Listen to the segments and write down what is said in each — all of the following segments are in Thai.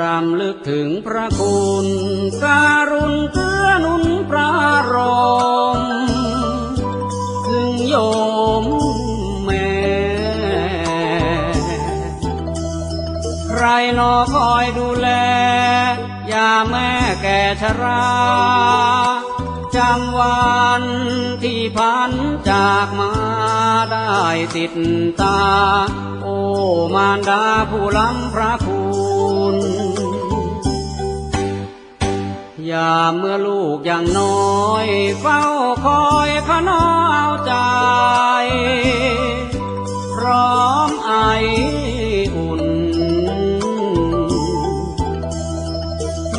รำลึกถึงพระคุณการุณเพื่อนุนพระรมถึงโยมแม่ ใครนอคอยดูแล ยาแม่แก่ชราจำวันที่พันจากมาได้ติดตา โอมารดาผู้ล้ำพระคุณ อย่าเมื่อลูกยังน้อย เฝ้าคอยขนอเอาใจ พร้อมไออุ่น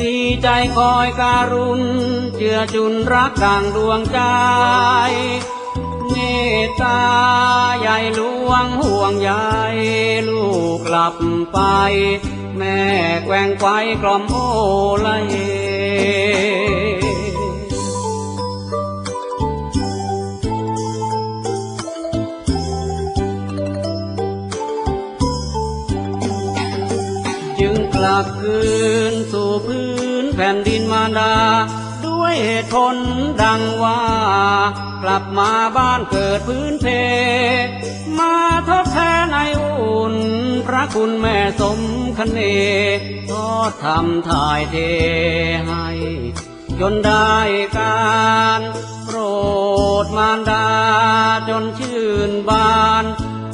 ดีใจคอยการุณเจือจุนรักดังดวงใจ เมตตาใหญ่หลวงห่วงใยลูกกลับไป แม่แกว่งไกวกล่อมโอละเยจึงกลับคืนสู่พื้นแผ่นดินมารดาด้ วยเหตุผลดังว่า กลับมาบ้านเกิดพื้นเพ มาทดแทนไออุ่น พระคุณแม่สมคเนทอดทำถ่ายเทให้ จนได้การโปรดมารดาจนชื่นบาน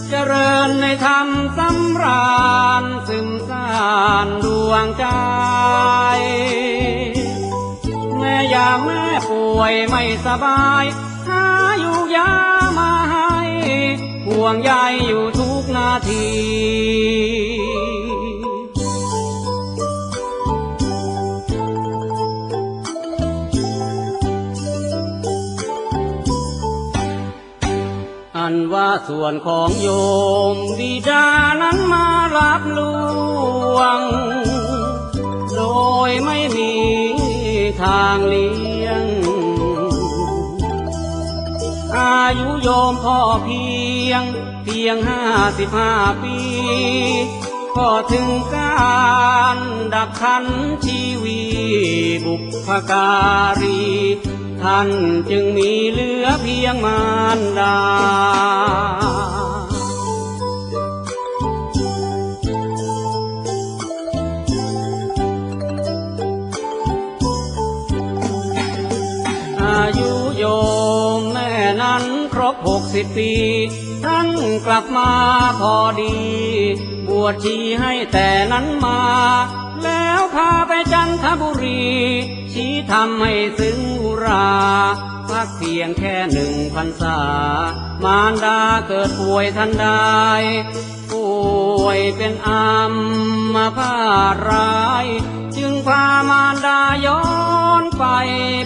เจริญในธรรมสำราญซึมซานดวงใจ ยามแม่ป่วยไม่สบาย หาอยู่ยามาให้ห่วงใยอยู่ทุกนาทีอันว่าส่วนของโยมบิดานั้นมารับลวง โดยไม่มี ทางเลี้ยง อายุโยมพ่อเพียง เพียงห้าสิบห้าปีก็ถึงการดับขันชีวีบุพการี ท่านจึงมีเหลือเพียงมารดาอา โยมแม่นั้นครบหกสิบปีท่านกลับมาพอดี บวชชีให้แต่นั้นมา แล้วพาไปจันทบุรี ชี้ทำให้ซึ้งอุราพักเพียงแค่หนึ่งพรรษา มารดาเกิดป่วยทันใดป่วยเป็นอัมมาพาตร้าย จึงพามารดาย้อน ไป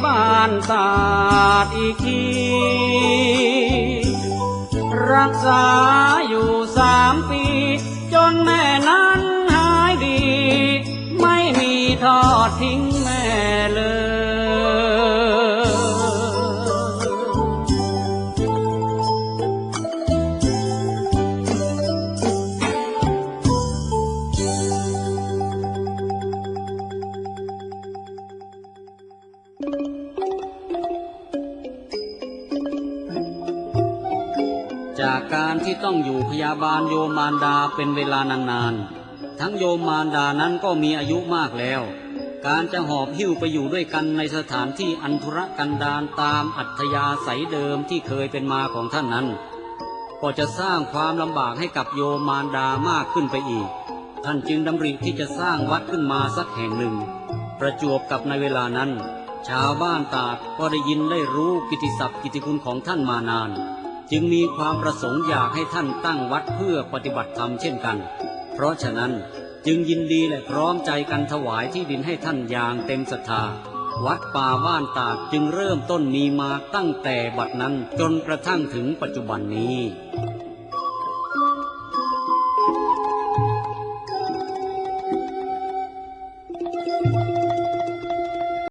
บ้านตาดอีกที รักษาอยู่สามปี จนแม่นั้นหายดี ไม่มีทอดทิ้ง จากการที่ต้องอยู่พยาบาลโยมารดาเป็นเวลานานๆ ทั้งโยมารดานั้นก็มีอายุมากแล้ว การจะหอบหิ้วไปอยู่ด้วยกันในสถานที่อันธุรกันดารตามอัธยาศัยเดิมที่เคยเป็นมาของท่านนั้น ก็จะสร้างความลำบากให้กับโยมารดามากขึ้นไปอีก ท่านจึงดำริที่จะสร้างวัดขึ้นมาสักแห่งหนึ่ง ประจวบกับในเวลานั้น ชาวบ้านตาดก็ได้ยินได้รู้กิติศัพท์กิตติคุณของท่านมานาน จึงมีความประสงค์อยากให้ท่านตั้งวัดเพื่อปฏิบัติธรรมเช่นกัน เพราะฉะนั้นจึงยินดีและพร้อมใจกันถวายที่ดินให้ท่านอย่างเต็มศรัทธา วัดป่าว่านตากจึงเริ่มต้นมีมาตั้งแต่บัดนั้นจนกระทั่งถึงปัจจุบันนี้